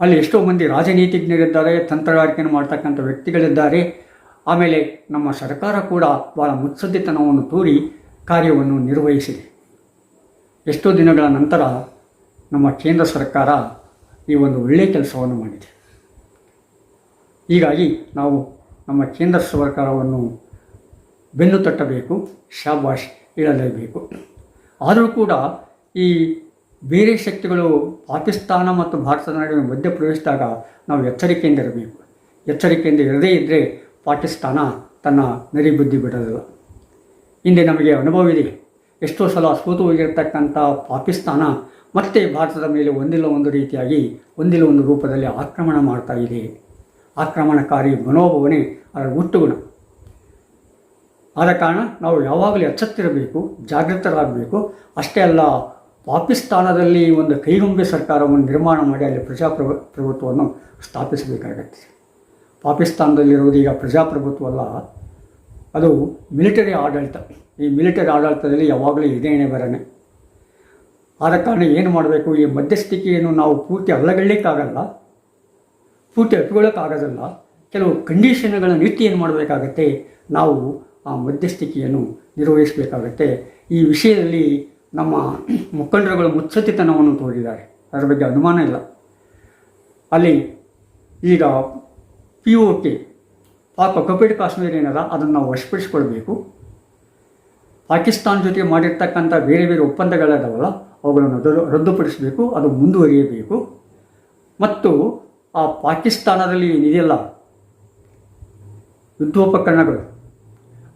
ಅಲ್ಲಿ ಎಷ್ಟೋ ಮಂದಿ ರಾಜನೀತಿಜ್ಞರಿದ್ದಾರೆ ತಂತ್ರಗಾರಿಕೆಯನ್ನು ಮಾಡ್ತಕ್ಕಂಥ ವ್ಯಕ್ತಿಗಳಿದ್ದಾರೆ. ಆಮೇಲೆ ನಮ್ಮ ಸರ್ಕಾರ ಕೂಡ ಭಾಳ ಮುತ್ಸದ್ದಿತನವನ್ನು ತೋರಿ ಕಾರ್ಯವನ್ನು ನಿರ್ವಹಿಸಿದೆ. ಎಷ್ಟೋ ದಿನಗಳ ನಂತರ ನಮ್ಮ ಕೇಂದ್ರ ಸರ್ಕಾರ ಈ ಒಂದು ಒಳ್ಳೆಯ ಕೆಲಸವನ್ನು ಮಾಡಿದೆ. ಹೀಗಾಗಿ ನಾವು ನಮ್ಮ ಕೇಂದ್ರ ಸರ್ಕಾರವನ್ನು ಬೆನ್ನು ತಟ್ಟಬೇಕು ಶಾಬಾಷ್ ಹೇಳಲೇಬೇಕು ಆದರೂ ಕೂಡ ಈ ಬೇರೆ ಶಕ್ತಿಗಳು ಪಾಕಿಸ್ತಾನ ಮತ್ತು ಭಾರತದ ನಡುವೆ ಮಧ್ಯ ಪ್ರವೇಶಿಸಿದಾಗ ನಾವು ಎಚ್ಚರಿಕೆಯಿಂದ ಇರಬೇಕು. ಎಚ್ಚರಿಕೆಯಿಂದ ಇರದೇ ಇದ್ದರೆ ಪಾಕಿಸ್ತಾನ ತನ್ನ ನರಿ ಬುದ್ಧಿ ಬಿಡೋದಿಲ್ಲ ಹಿಂದೆ ನಮಗೆ ಅನುಭವ ಇದೆ. ಎಷ್ಟೋ ಸಲ ಸೋತು ಹೋಗಿರ್ತಕ್ಕಂಥ ಪಾಕಿಸ್ತಾನ ಮತ್ತೆ ಭಾರತದ ಮೇಲೆ ಒಂದಿಲ್ಲ ಒಂದು ರೀತಿಯಾಗಿ ಒಂದಿಲ್ಲ ಒಂದು ರೂಪದಲ್ಲಿ ಆಕ್ರಮಣ ಮಾಡ್ತಾ ಇದೆ. ಆಕ್ರಮಣಕಾರಿ ಮನೋಭಾವನೆ ಅದರ ಹುಟ್ಟುಗುಣ. ಆದ ಕಾರಣ ನಾವು ಯಾವಾಗಲೂ ಎಚ್ಚೆತ್ತಿರಬೇಕು, ಜಾಗೃತರಾಗಬೇಕು. ಅಷ್ಟೇ ಅಲ್ಲ ಪಾಕಿಸ್ತಾನದಲ್ಲಿ ಒಂದು ಕೈಗೊಂಬೆ ಸರ್ಕಾರವನ್ನು ನಿರ್ಮಾಣ ಮಾಡಿ ಅಲ್ಲಿ ಪ್ರಜಾಪ್ರಭು ಪ್ರಭುತ್ವವನ್ನು ಸ್ಥಾಪಿಸಬೇಕಾಗತ್ತೆ ಪಾಕಿಸ್ತಾನದಲ್ಲಿರುವುದು ಈಗ ಪ್ರಜಾಪ್ರಭುತ್ವ ಅಲ್ಲ. ಅದು ಮಿಲಿಟರಿ ಆಡಳಿತ. ಈ ಮಿಲಿಟರಿ ಆಡಳಿತದಲ್ಲಿ ಯಾವಾಗಲೂ ಇದೇನೆ ಬರನೆ. ಆದ ಕಾರಣ ಏನು ಮಾಡಬೇಕು? ಈ ಮಧ್ಯಸ್ಥಿಕೆಯನ್ನು ನಾವು ಪೂರ್ತಿ ಅಲ್ಲಗಳ್ಳಿಕ್ಕಾಗಲ್ಲ. ಪೂರ್ತಿ ಒಪ್ಪಿಕೊಳ್ಳೋಕ್ಕಾಗೋದಲ್ಲ. ಕೆಲವು ಕಂಡೀಷನ್ಗಳನ್ನು ಇಟ್ಟು ಏನು ಮಾಡಬೇಕಾಗತ್ತೆ? ನಾವು ಆ ಮಧ್ಯಸ್ಥಿಕೆಯನ್ನು ನಿರ್ವಹಿಸಬೇಕಾಗತ್ತೆ. ಈ ವಿಷಯದಲ್ಲಿ ನಮ್ಮ ಮುಖಂಡರುಗಳು ಮುತ್ಸದ್ದಿತನವನ್ನು ತೋರಿದ್ದಾರೆ. ಅದರ ಬಗ್ಗೆ ಅನುಮಾನ ಇಲ್ಲ. ಅಲ್ಲಿ ಈಗ P O K Pak occupied Kashmir ಏನದ ಅದನ್ನು ನಾವು ವಶಪಡಿಸ್ಕೊಳ್ಬೇಕು. ಪಾಕಿಸ್ತಾನ ಜೊತೆ ಮಾಡಿರ್ತಕ್ಕಂಥ ಬೇರೆ ಬೇರೆ ಒಪ್ಪಂದಗಳಿದಾವಲ್ಲ, ಅವುಗಳನ್ನು ರದ್ದು, ರದ್ದುಪಡಿಸಬೇಕು, ಅದು ಮುಂದುವರಿಯಬೇಕು. ಮತ್ತು ಆ ಪಾಕಿಸ್ತಾನದಲ್ಲಿ ಏನಿದೆಯಲ್ಲ, ಯುದ್ಧೋಪಕರಣಗಳು,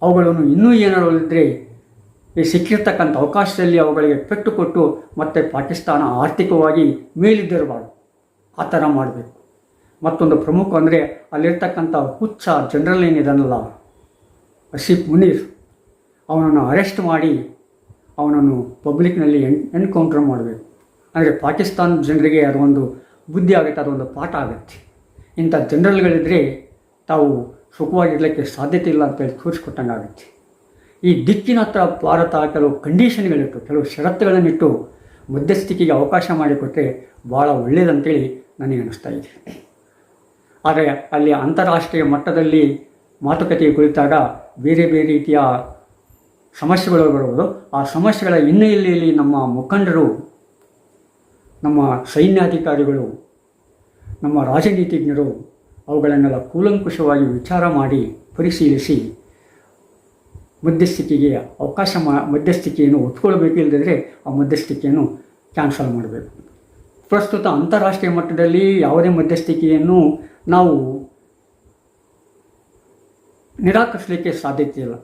ಅವುಗಳನ್ನು ಇನ್ನೂ ಏನಾದರೂ ಇದ್ದರೆ ಈ ಸಿಕ್ಕಿರ್ತಕ್ಕಂಥ ಅವಕಾಶದಲ್ಲಿ ಅವುಗಳಿಗೆ ಪೆಟ್ಟು ಕೊಟ್ಟು ಮತ್ತೆ ಪಾಕಿಸ್ತಾನ ಆರ್ಥಿಕವಾಗಿ ಮೇಲಿದ್ದಿರಬಾರ್ದು ಆ ಥರ ಮಾಡಬೇಕು. ಮತ್ತೊಂದು ಪ್ರಮುಖ ಅಂದರೆ ಅಲ್ಲಿರ್ತಕ್ಕಂಥ ಹುಚ್ಚ ಜನರಲ್ ಏನಿದನಲ್ಲ, ಅಶೀಫ್ ಮುನೀರ್, ಅವನನ್ನು ಅರೆಸ್ಟ್ ಮಾಡಿ ಅವನನ್ನು ಪಬ್ಲಿಕ್ನಲ್ಲಿ ಎನ್, ಎನ್ಕೌಂಟರ್ ಮಾಡಬೇಕು. ಅಂದರೆ ಪಾಕಿಸ್ತಾನ ಜನರಿಗೆ ಅದೊಂದು ಬುದ್ಧಿ ಆಗುತ್ತೆ ಅದೊಂದು ಪಾಠ ಆಗುತ್ತೆ. ಇಂಥ ಜನರಲ್ಗಳಿದ್ದರೆ ತಾವು ಸುಖವಾಗಿರಲಿಕ್ಕೆ ಸಾಧ್ಯತೆ ಇಲ್ಲ ಅಂತೇಳಿ ತೋರಿಸ್ಕೊಟ್ಟಂಗೆ ಆಗುತ್ತೆ ಈ ದಿಕ್ಕಿನತ್ತ ಭಾರತ ಕೆಲವು ಕಂಡೀಷನ್ಗಳಿಟ್ಟು, ಕೆಲವು ಷರತ್ತುಗಳನ್ನಿಟ್ಟು ಮಧ್ಯಸ್ಥಿಕೆಗೆ ಅವಕಾಶ ಮಾಡಿಕೊಟ್ಟರೆ ಭಾಳ ಒಳ್ಳೆಯದಂತೇಳಿ ನನಗೆ ಅನ್ನಿಸ್ತಾ ಇದೆ. ಆದರೆ ಅಲ್ಲಿ ಅಂತಾರಾಷ್ಟ್ರೀಯ ಮಟ್ಟದಲ್ಲಿ ಮಾತುಕತೆ ಕುರಿತಾಗ ಬೇರೆ ಬೇರೆ ರೀತಿಯ ಸಮಸ್ಯೆಗಳು ಬರುವುದು. ಆ ಸಮಸ್ಯೆಗಳ ಹಿನ್ನೆಲೆಯಲ್ಲಿ ನಮ್ಮ ಮುಖಂಡರು, ನಮ್ಮ ಸೈನ್ಯಾಧಿಕಾರಿಗಳು, ನಮ್ಮ ರಾಜನೀತಿಜ್ಞರು ಅವುಗಳನ್ನೆಲ್ಲ ಕೂಲಂಕುಷವಾಗಿ ವಿಚಾರ ಮಾಡಿ ಪರಿಶೀಲಿಸಿ ಮಧ್ಯಸ್ಥಿಕೆಗೆ ಅವಕಾಶ ಮಾ, ಮಧ್ಯಸ್ಥಿಕೆಯನ್ನು ಒಪ್ಪಿಕೊಳ್ಬೇಕು ಇಲ್ಲದಿದ್ದರೆ ಆ ಮಧ್ಯಸ್ಥಿಕೆಯನ್ನು ಕ್ಯಾನ್ಸಲ್ ಮಾಡಬೇಕು. ಪ್ರಸ್ತುತ ಅಂತಾರಾಷ್ಟ್ರೀಯ ಮಟ್ಟದಲ್ಲಿ ಯಾವುದೇ ಮಧ್ಯಸ್ಥಿಕೆಯನ್ನು ನಾವು ನಿರಾಕರಿಸಲಿಕ್ಕೆ ಸಾಧ್ಯತೆ ಇಲ್ಲ.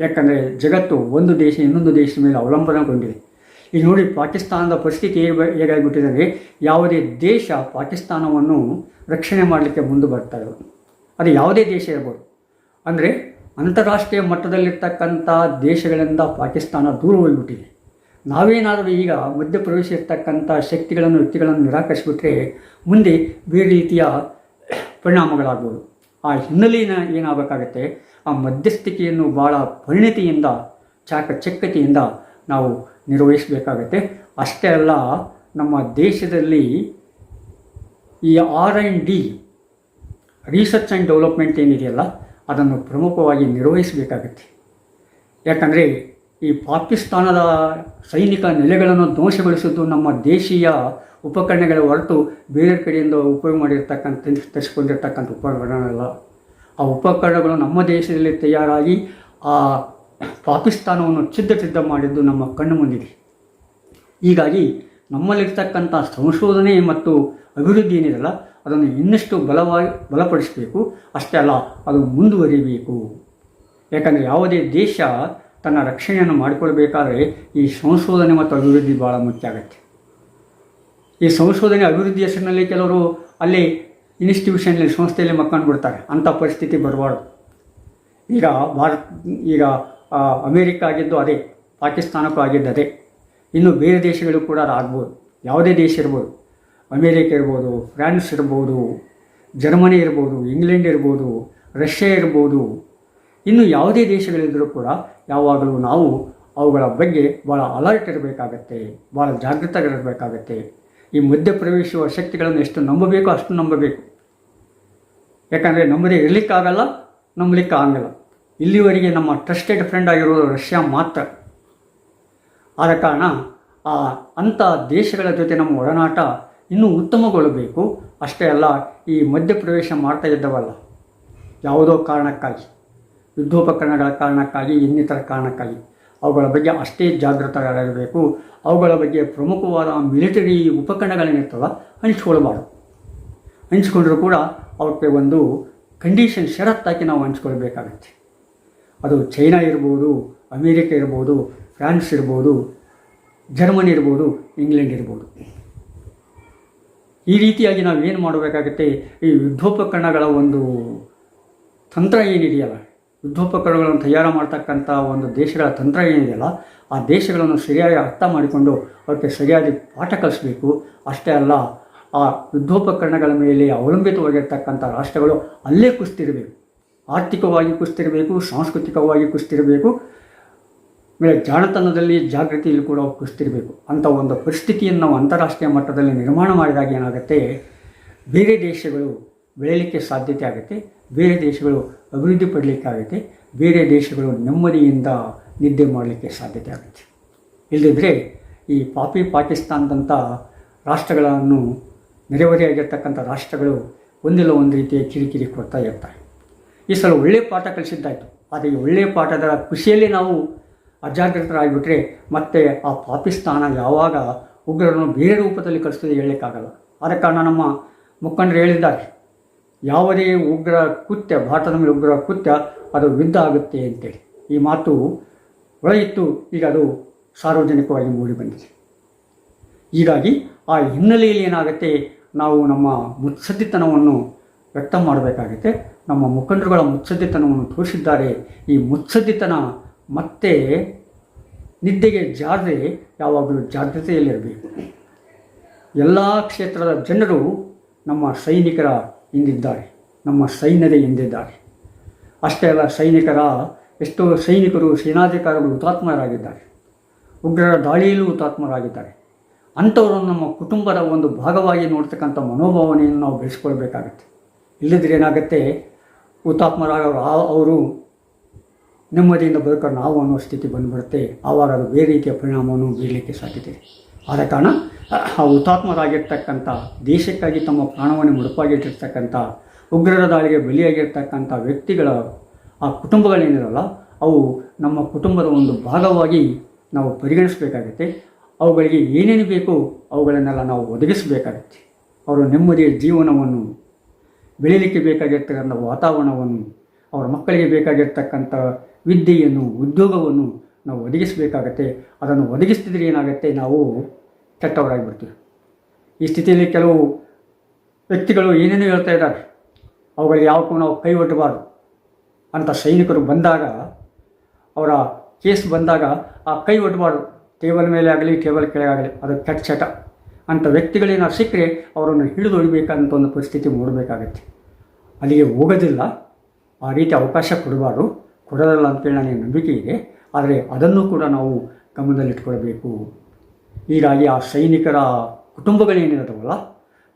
ಯಾಕಂದರೆ ಜಗತ್ತು ಒಂದು ದೇಶ, ಇನ್ನೊಂದು ದೇಶದ ಮೇಲೆ ಅವಲಂಬನೆಗೊಂಡಿದೆ ಈಗ ನೋಡಿ, ಪಾಕಿಸ್ತಾನದ ಪರಿಸ್ಥಿತಿ ಹೇಗೆ ಹೇಗಾಗಿಬಿಟ್ಟಿದೆ ಯಾವುದೇ ದೇಶ ಪಾಕಿಸ್ತಾನವನ್ನು ರಕ್ಷಣೆ ಮಾಡಲಿಕ್ಕೆ ಮುಂದೆ ಬರ್ತಾ ಇಲ್ಲ. ಅದು ಯಾವುದೇ ದೇಶ ಇರ್ಬೋದು. ಅಂದರೆ ಅಂತಾರಾಷ್ಟ್ರೀಯ ಮಟ್ಟದಲ್ಲಿರ್ತಕ್ಕಂಥ ದೇಶಗಳಿಂದ ಪಾಕಿಸ್ತಾನ ದೂರ ಹೋಗಿಬಿಟ್ಟಿದೆ. ನಾವೇನಾದರೂ ಈಗ ಮಧ್ಯಪ್ರವೇಶಿಸಿರ್ತಕ್ಕಂಥ ಶಕ್ತಿಗಳನ್ನು, ವ್ಯಕ್ತಿಗಳನ್ನು ನಿರಾಕರಿಸಿಬಿಟ್ರೆ ಮುಂದೆ ಬೇರೆ ರೀತಿಯ ಪರಿಣಾಮಗಳಾಗ್ಬೋದು. ಆ ಹಿನ್ನೆಲೆಯ ಏನಾಗಬೇಕಾಗತ್ತೆ? ಆ ಮಧ್ಯಸ್ಥಿಕೆಯನ್ನು ಭಾಳ ಪರಿಣಿತಿಯಿಂದ, ಚಾಕಚಕ್ಯತೆಯಿಂದ ನಾವು ನಿರ್ವಹಿಸಬೇಕಾಗತ್ತೆ. ಅಷ್ಟೇ ಅಲ್ಲ, ನಮ್ಮ ದೇಶದಲ್ಲಿ ಈ R and D research and development ಏನಿದೆಯಲ್ಲ ಅದನ್ನು ಪ್ರಮುಖವಾಗಿ ನಿರ್ವಹಿಸಬೇಕಾಗತ್ತೆ. ಯಾಕಂದರೆ ಈ ಪಾಕಿಸ್ತಾನದ ಸೈನಿಕ ನೆಲೆಗಳನ್ನು ಧ್ವಂಸಗೊಳಿಸಿದ್ದು ನಮ್ಮ ದೇಶೀಯ ಉಪಕರಣಗಳ ಹೊರತು ಬೇರೆ ಕಡೆಯಿಂದ ಉಪಯೋಗ ಮಾಡಿರ್ತಕ್ಕಂಥ ತರಿಸ್ಕೊಂಡಿರ್ತಕ್ಕಂಥ ಉಪಕರಣಗಳಲ್ಲ. ಆ ಉಪಕರಣಗಳು ನಮ್ಮ ದೇಶದಲ್ಲಿ ತಯಾರಾಗಿ ಆ ಪಾಕಿಸ್ತಾನವನ್ನು ಛಿದ್ದ ಛಿದ್ದ ಮಾಡಿದ್ದು ನಮ್ಮ ಕಣ್ಣು ಮುಂದಿದೆ. ಹೀಗಾಗಿ ನಮ್ಮಲ್ಲಿರ್ತಕ್ಕಂಥ ಸಂಶೋಧನೆ ಮತ್ತು ಅಭಿವೃದ್ಧಿ ಏನಿದೆಯಲ್ಲ ಅದನ್ನು ಇನ್ನಷ್ಟು ಬಲವಾಗಿ ಬಲಪಡಿಸಬೇಕು. ಅಷ್ಟೇ ಅಲ್ಲ, ಅದು ಮುಂದುವರಿಬೇಕು ಯಾಕಂದರೆ ಯಾವುದೇ ದೇಶ ತನ್ನ ರಕ್ಷಣೆಯನ್ನು ಮಾಡಿಕೊಳ್ಬೇಕಾದ್ರೆ ಈ ಸಂಶೋಧನೆ ಮತ್ತು ಅಭಿವೃದ್ಧಿ ಭಾಳ ಮುಖ್ಯ ಆಗುತ್ತೆ. ಈ ಸಂಶೋಧನೆ ಅಭಿವೃದ್ಧಿ ಹೆಸರಿನಲ್ಲಿ ಕೆಲವರು ಅಲ್ಲಿ ಇನ್ಸ್ಟಿಟ್ಯೂಷನಲ್ಲಿ ಸಂಸ್ಥೆಯಲ್ಲಿ ಮಕ್ಕಂಡು ಬಿಡ್ತಾರೆ ಅಂಥ ಪರಿಸ್ಥಿತಿ ಬರಬಾರ್ದು. ಈಗ ಭಾರತ್, ಈಗ ಅಮೇರಿಕ ಆಗಿದ್ದು ಅದೇ, ಪಾಕಿಸ್ತಾನಕ್ಕೂ ಆಗಿದ್ದು ಅದೇ. ಇನ್ನು ಬೇರೆ ದೇಶಗಳು ಕೂಡ ಅದು ಆಗ್ಬೋದು ಯಾವುದೇ ದೇಶ ಇರ್ಬೋದು. ಅಮೇರಿಕ ಇರ್ಬೋದು, ಫ್ರಾನ್ಸ್ ಇರ್ಬೋದು, ಜರ್ಮನಿ ಇರ್ಬೋದು, ಇಂಗ್ಲೆಂಡ್ ಇರ್ಬೋದು, ರಷ್ಯಾ ಇರ್ಬೋದು. ಇನ್ನು ಯಾವುದೇ ದೇಶಗಳಿದ್ದರೂ ಕೂಡ ಯಾವಾಗಲೂ ನಾವು ಅವುಗಳ ಬಗ್ಗೆ ಭಾಳ ಅಲರ್ಟ್ ಇರಬೇಕಾಗತ್ತೆ ಭಾಳ ಜಾಗೃತಗಿರಬೇಕಾಗತ್ತೆ ಈ ಮಧ್ಯ ಮಧ್ಯಪ್ರವೇಶಿಸುವ ಶಕ್ತಿಗಳನ್ನು ಎಷ್ಟು ನಂಬಬೇಕೋ ಅಷ್ಟು ನಂಬಬೇಕು. ಯಾಕಂದರೆ ನಂಬದೇ ಇರಲಿಕ್ಕಾಗಲ್ಲ ನಂಬಲಿಕ್ಕೆ ಆಗಲ್ಲ ಇಲ್ಲಿವರೆಗೆ ನಮ್ಮ ಟ್ರಸ್ಟೆಡ್ ಫ್ರೆಂಡ್ ಆಗಿರೋದು ರಷ್ಯಾ ಮಾತ್ರ. ಆದ ಕಾರಣ ಆ ಅಂಥ ದೇಶಗಳ ಜೊತೆ ನಮ್ಮ ಒಡನಾಟ ಇನ್ನೂ ಉತ್ತಮಗೊಳ್ಳಬೇಕು ಅಷ್ಟೇ ಅಲ್ಲ, ಈ ಮಧ್ಯಪ್ರವೇಶ ಮಾಡ್ತಾ ಇದ್ದವಲ್ಲ, ಯಾವುದೋ ಕಾರಣಕ್ಕಾಗಿ, ಯುದ್ಧೋಪಕರಣಗಳ ಕಾರಣಕ್ಕಾಗಿ, ಇನ್ನಿತರ ಕಾರಣಕ್ಕಾಗಿ, ಅವುಗಳ ಬಗ್ಗೆ ಅಷ್ಟೇ ಜಾಗೃತರಾಗಿರಬೇಕು. ಅವುಗಳ ಬಗ್ಗೆ ಪ್ರಮುಖವಾದ ಮಿಲಿಟರಿ ಉಪಕರಣಗಳೇನಿರ್ತಲ್ಲ ಹಂಚ್ಕೊಳ್ಬಾರ್ದು ಹಂಚ್ಕೊಂಡ್ರೂ ಕೂಡ ಅವಕ್ಕೆ ಒಂದು ಕಂಡೀಷನ್, ಷರತ್ತಾಗಿ ನಾವು ಹಂಚ್ಕೊಳ್ಬೇಕಾಗತ್ತೆ ಅದು ಚೈನಾ ಇರ್ಬೋದು, ಅಮೇರಿಕ ಇರ್ಬೋದು, ಫ್ರಾನ್ಸ್ ಇರ್ಬೋದು, ಜರ್ಮನಿ ಇರ್ಬೋದು, ಇಂಗ್ಲೆಂಡ್ ಇರ್ಬೋದು. ಈ ರೀತಿಯಾಗಿ ನಾವು ಏನು ಮಾಡಬೇಕಾಗುತ್ತೆ? ಈ ಯುದ್ಧೋಪಕರಣಗಳ ಒಂದು ತಂತ್ರ ಏನಿದೆಯಲ್ಲ, ಯುದ್ಧೋಪಕರಣಗಳನ್ನು ತಯಾರು ಮಾಡ್ತಕ್ಕಂಥ ಒಂದು ದೇಶಗಳ ತಂತ್ರ ಏನಿದೆಯಲ್ಲ, ಆ ದೇಶಗಳನ್ನು ಸರಿಯಾಗಿ ಅರ್ಥ ಮಾಡಿಕೊಂಡು ಅವಕ್ಕೆ ಸರಿಯಾಗಿ ಪಾಠ ಕಲಿಸಬೇಕು. ಅಷ್ಟೇ ಅಲ್ಲ, ಆ ಯುದ್ಧೋಪಕರಣಗಳ ಮೇಲೆ ಅವಲಂಬಿತವಾಗಿರ್ತಕ್ಕಂಥ ರಾಷ್ಟ್ರಗಳು ಅಲ್ಲೇ ಕುಸ್ತಿರಬೇಕು. ಆರ್ಥಿಕವಾಗಿ ಕುಸ್ತಿರಬೇಕು, ಸಾಂಸ್ಕೃತಿಕವಾಗಿ ಕುಸ್ತಿರಬೇಕು. ಆಮೇಲೆ ಜಾಣತನದಲ್ಲಿ ಜಾಗೃತಿಯಲ್ಲಿ ಕೂಡ ಕುಸ್ತಿರಬೇಕು. ಅಂಥ ಒಂದು ಪರಿಸ್ಥಿತಿಯನ್ನು ನಾವು ಅಂತಾರಾಷ್ಟ್ರೀಯ ಮಟ್ಟದಲ್ಲಿ ನಿರ್ಮಾಣ ಮಾಡಿದಾಗ ಏನಾಗುತ್ತೆ? ಬೇರೆ ದೇಶಗಳು ಬೆಳೆಯಲಿಕ್ಕೆ ಸಾಧ್ಯತೆ ಆಗುತ್ತೆ. ಬೇರೆ ದೇಶಗಳು ಅಭಿವೃದ್ಧಿ ಪಡಲಿಕ್ಕಾಗುತ್ತೆ ಬೇರೆ ದೇಶಗಳು ನೆಮ್ಮದಿಯಿಂದ ನಿದ್ದೆ ಮಾಡಲಿಕ್ಕೆ ಸಾಧ್ಯತೆ ಆಗುತ್ತೆ. ಇಲ್ಲದಿದ್ದರೆ ಈ ಪಾಪಿ ಪಾಕಿಸ್ತಾನದಂಥ ರಾಷ್ಟ್ರಗಳನ್ನು ನೆರೆಹೊರೆಯಾಗಿರ್ತಕ್ಕಂಥ ರಾಷ್ಟ್ರಗಳು ಒಂದಿಲ್ಲ ಒಂದು ರೀತಿಯ ಕಿರಿಕಿರಿ ಕೊಡ್ತಾ ಇರ್ತಾರೆ. ಈ ಸಲ ಒಳ್ಳೆಯ ಪಾಠ ಕಲಿಸಿದ್ದಾಯಿತು. ಆದರೆ ಈ ಒಳ್ಳೆಯ ಪಾಠದ ಖುಷಿಯಲ್ಲಿ ನಾವು ಅಜಾಗೃತರಾಗಿಬಿಟ್ರೆ ಮತ್ತೆ ಆ ಪಾಕಿಸ್ತಾನ ಯಾವಾಗ ಉಗ್ರರನ್ನು ಬೇರೆ ರೂಪದಲ್ಲಿ ಕಳಿಸ್ತದೆ ಹೇಳಲಿಕ್ಕಾಗಲ್ಲ. ಆದ ಕಾರಣ ನಮ್ಮ ಮುಖಂಡರು ಹೇಳಿದ್ದಾರೆ, ಯಾವುದೇ ಉಗ್ರ ಕೃತ್ಯ, ಭಾರತದ ಮೇಲೆ ಉಗ್ರ ಕೃತ್ಯ, ಅದು ಯುದ್ಧ ಆಗುತ್ತೆ ಅಂತೇಳಿ. ಈ ಮಾತು ಒಳಗಿತ್ತು, ಈಗ ಅದು ಸಾರ್ವಜನಿಕವಾಗಿ ಮೂಡಿಬಂದಿದೆ. ಹೀಗಾಗಿ ಆ ಹಿನ್ನೆಲೆಯಲ್ಲಿ ಏನಾಗುತ್ತೆ, ನಾವು ನಮ್ಮ ಮುತ್ಸದ್ದಿತನವನ್ನು ವ್ಯಕ್ತ ಮಾಡಬೇಕಾಗುತ್ತೆ ನಮ್ಮ ಮುಖಂಡರುಗಳ ಮುತ್ಸದ್ದಿತನವನ್ನು ತೋರಿಸಿದ್ದಾರೆ. ಈ ಮುತ್ಸದ್ದಿತನ ಮತ್ತೆ ನಿದ್ದೆಗೆ ಜಾರದೆ ಯಾವಾಗಲೂ ಜಾಗ್ರತೆಯಲ್ಲಿರಬೇಕು. ಎಲ್ಲ ಕ್ಷೇತ್ರದ ಜನರು ನಮ್ಮ ಸೈನಿಕರ ಹಿಂದಿದ್ದಾರೆ. ನಮ್ಮ ಸೈನ್ಯದ ಹಿಂದಿದ್ದಾರೆ. ಅಷ್ಟೇ ಅಲ್ಲ, ಸೈನಿಕರ, ಎಷ್ಟೋ ಸೈನಿಕರು ಸೇನಾಧಿಕಾರಿಗಳು ಹುತಾತ್ಮರಾಗಿದ್ದಾರೆ. ಉಗ್ರರ ದಾಳಿಯಲ್ಲೂ ಹುತಾತ್ಮರಾಗಿದ್ದಾರೆ. ಅಂಥವರು ನಮ್ಮ ಕುಟುಂಬದ ಒಂದು ಭಾಗವಾಗಿ ನೋಡ್ತಕ್ಕಂಥ ಮನೋಭಾವನೆಯನ್ನು ನಾವು ಬೆಳೆಸ್ಕೊಳ್ಬೇಕಾಗತ್ತೆ. ಇಲ್ಲದ್ರೆ ಏನಾಗುತ್ತೆ? ಹುತಾತ್ಮರಾಗವರು ಅವರು ನೆಮ್ಮದಿಯಿಂದ ಬದುಕೋ ನಾವು ಅನ್ನೋ ಸ್ಥಿತಿ ಬಂದುಬಿಡುತ್ತೆ. ಆವಾಗ ಅದು ಬೇರೆ ರೀತಿಯ ಪರಿಣಾಮವನ್ನು ಬೀರಲಿಕ್ಕೆ ಸಾಧ್ಯತೆ ಆದ ಕಾರಣ, ಆ ಹುತಾತ್ಮರಾಗಿರ್ತಕ್ಕಂಥ, ದೇಶಕ್ಕಾಗಿ ತಮ್ಮ ಪ್ರಾಣವನ್ನು ಮುಡುಪಾಗಿಟ್ಟಿರ್ತಕ್ಕಂಥ, ಉಗ್ರರ ದಾಳಿಗೆ ಬಲಿಯಾಗಿರ್ತಕ್ಕಂಥ ವ್ಯಕ್ತಿಗಳ, ಆ ಕುಟುಂಬಗಳೇನಿರಲ್ಲ ಅವು ನಮ್ಮ ಕುಟುಂಬದ ಒಂದು ಭಾಗವಾಗಿ ನಾವು ಪರಿಗಣಿಸಬೇಕಾಗತ್ತೆ. ಅವುಗಳಿಗೆ ಏನೇನು ಬೇಕು, ಅವುಗಳನ್ನೆಲ್ಲ ನಾವು ಒದಗಿಸಬೇಕಾಗತ್ತೆ. ಅವರ ನೆಮ್ಮದಿಯ ಜೀವನವನ್ನು ಬೆಳೀಲಿಕ್ಕೆ ಬೇಕಾಗಿರ್ತಕ್ಕಂಥ ವಾತಾವರಣವನ್ನು, ಅವರ ಮಕ್ಕಳಿಗೆ ಬೇಕಾಗಿರ್ತಕ್ಕಂಥ ವಿದ್ಯೆಯನ್ನು, ಉದ್ಯೋಗವನ್ನು ನಾವು ಒದಗಿಸಬೇಕಾಗತ್ತೆ. ಅದನ್ನು ಒದಗಿಸ್ತಿದ್ರೆ ಏನಾಗುತ್ತೆ? ನಾವು ಕೆಟ್ಟವರಾಗಿ ಬಿಡ್ತೀವಿ. ಈ ಸ್ಥಿತಿಯಲ್ಲಿ ಕೆಲವು ವ್ಯಕ್ತಿಗಳು ಏನೇನು ಹೇಳ್ತಾ ಇದ್ದಾರೆ. ಅವುಗಳಿಗೆ ಯಾವಕ್ಕೂ ನಾವು ಕೈ ಒಡ್ಡಬಾರ್ದು ಅಂತ ಸೈನಿಕರು ಬಂದಾಗ, ಅವರ ಕೇಸ್ ಬಂದಾಗ ಆ ಕೈ ಒಡ್ಡಬಾರ್ದು ಟೇಬಲ್ ಮೇಲೆ ಆಗಲಿ, ಟೇಬಲ್ ಕೆಳಗಾಗಲಿ ಅದು ಕೆಟ್ಟ ಚಟ. ಅಂಥ ವ್ಯಕ್ತಿಗಳೇನಾದ್ರು ಸಿಕ್ಕರೆ ಅವರನ್ನು ಹಿಡಿದು ಹೊಡಿಬೇಕಂತ ಒಂದು ಪರಿಸ್ಥಿತಿ ಮೂಡಬೇಕಾಗತ್ತೆ. ಅಲ್ಲಿಗೆ ಹೋಗೋದಿಲ್ಲ. ಆ ರೀತಿ ಅವಕಾಶ ಕೊಡಬಾರ್ದು. ಕೊಡೋದಿಲ್ಲ ಅಂತೇಳಿ ನನಗೆ ನಂಬಿಕೆ ಇದೆ. ಆದರೆ ಅದನ್ನು ಕೂಡ ನಾವು ಗಮನದಲ್ಲಿಟ್ಕೊಳ್ಬೇಕು. ಹೀಗಾಗಿ ಆ ಸೈನಿಕರ ಕುಟುಂಬಗಳೇನಿರುತ್ತವಲ್ಲ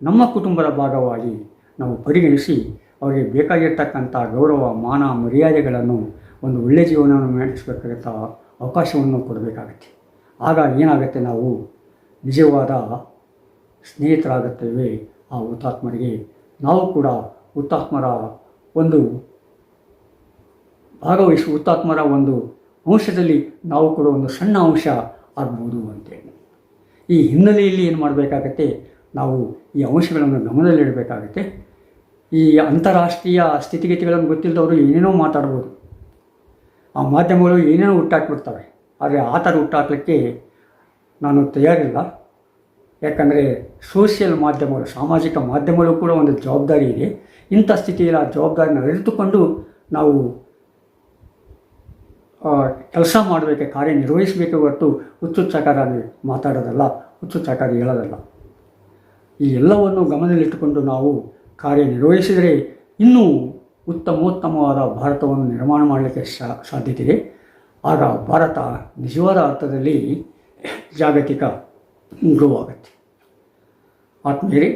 ನಮ್ಮ ಕುಟುಂಬದ ಭಾಗವಾಗಿ ನಾವು ಪರಿಗಣಿಸಿ ಅವರಿಗೆ ಬೇಕಾಗಿರ್ತಕ್ಕಂಥ ಗೌರವ, ಮಾನ, ಮರ್ಯಾದೆಗಳನ್ನು ಒಂದು ಒಳ್ಳೆಯ ಜೀವನವನ್ನು ನಡೆಸಬೇಕಾಗತ್ತ ಅವಕಾಶವನ್ನು ಕೊಡಬೇಕಾಗತ್ತೆ. ಆಗ ಏನಾಗುತ್ತೆ ನಾವು ನಿಜವಾದ ಸ್ನೇಹಿತರಾಗುತ್ತೇವೆ ಆ ಹುತಾತ್ಮರಿಗೆ. ನಾವು ಕೂಡ ಹುತಾತ್ಮರ ಒಂದು ಭಾಗವಹಿಸಿ ಹುತಾತ್ಮರ ಒಂದು ಅಂಶದಲ್ಲಿ ನಾವು ಕೂಡ ಒಂದು ಸಣ್ಣ ಅಂಶ ಆಗ್ಬೋದು ಅಂತೇಳಿ ಈ ಹಿನ್ನೆಲೆಯಲ್ಲಿ ಏನು ಮಾಡಬೇಕಾಗತ್ತೆ? ನಾವು ಈ ಅಂಶಗಳನ್ನು ಗಮನದಲ್ಲಿಡಬೇಕಾಗತ್ತೆ ಈ ಅಂತಾರಾಷ್ಟ್ರೀಯ ಸ್ಥಿತಿಗತಿಗಳನ್ನು ಗೊತ್ತಿಲ್ಲದವರು ಏನೇನೋ ಮಾತಾಡ್ಬೋದು. ಆ ಮಾಧ್ಯಮಗಳು ಏನೇನೋ ಹುಟ್ಟಾಕ್ಬಿಡ್ತವೆ. ಆದರೆ ಆ ಥರ ಹುಟ್ಟಾಕಲಿಕ್ಕೆ ನಾನು ತಯಾರಿಲ್ಲ. ಯಾಕಂದರೆ ಸೋಷಿಯಲ್ ಮಾಧ್ಯಮಗಳು, ಸಾಮಾಜಿಕ ಮಾಧ್ಯಮಗಳು ಕೂಡ ಒಂದು ಜವಾಬ್ದಾರಿ ಇದೆ. ಇಂಥ ಸ್ಥಿತಿಯಲ್ಲಿ ಆ ಜವಾಬ್ದಾರಿನ ಅರಿತುಕೊಂಡು ನಾವು ಕೆಲಸ ಮಾಡಬೇಕೆ, ಕಾರ್ಯನಿರ್ವಹಿಸಬೇಕು ಹೊರತು ಹುಚ್ಚುಚ್ಚಾಕಾರಿ ಮಾತಾಡೋದಲ್ಲ ಹುಚ್ಚುಚ್ಚಾಕಾರಿ ಹೇಳೋದಲ್ಲ. ಈ ಎಲ್ಲವನ್ನು ಗಮನದಲ್ಲಿಟ್ಟುಕೊಂಡು ನಾವು ಕಾರ್ಯನಿರ್ವಹಿಸಿದರೆ ಇನ್ನೂ ಉತ್ತಮೋತ್ತಮವಾದ ಭಾರತವನ್ನು ನಿರ್ಮಾಣ ಮಾಡಲಿಕ್ಕೆ ಸಾಧ್ಯತೆ ಇದೆ ಆಗ ಭಾರತ ನಿಜವಾದ ಅರ್ಥದಲ್ಲಿ ಜಾಗತಿಕ ಗ್ರೋ ಆತ್ಮೀಯರೇ,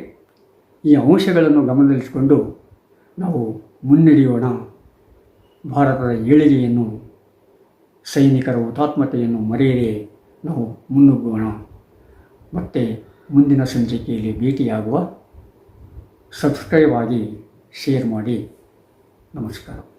ಈ ಅಂಶಗಳನ್ನು ಗಮನದಲ್ಲಿಟ್ಟುಕೊಂಡು ನಾವು ಮುನ್ನಡೆಯೋಣ. ಭಾರತದ ಏಳಿಗೆಯನ್ನು ಸೈನಿಕರ ಹುತಾತ್ಮತೆಯನ್ನು ಮರೆಯದೆ ನಾವು ಮುನ್ನುಗ್ಗೋಣ. ಮತ್ತು ಮುಂದಿನ ಸಂಚಿಕೆಯಲ್ಲಿ ಭೇಟಿಯಾಗುವ. ಸಬ್ಸ್ಕ್ರೈಬ್ ಆಗಿ ಶೇರ್ ಮಾಡಿ. ನಮಸ್ಕಾರ.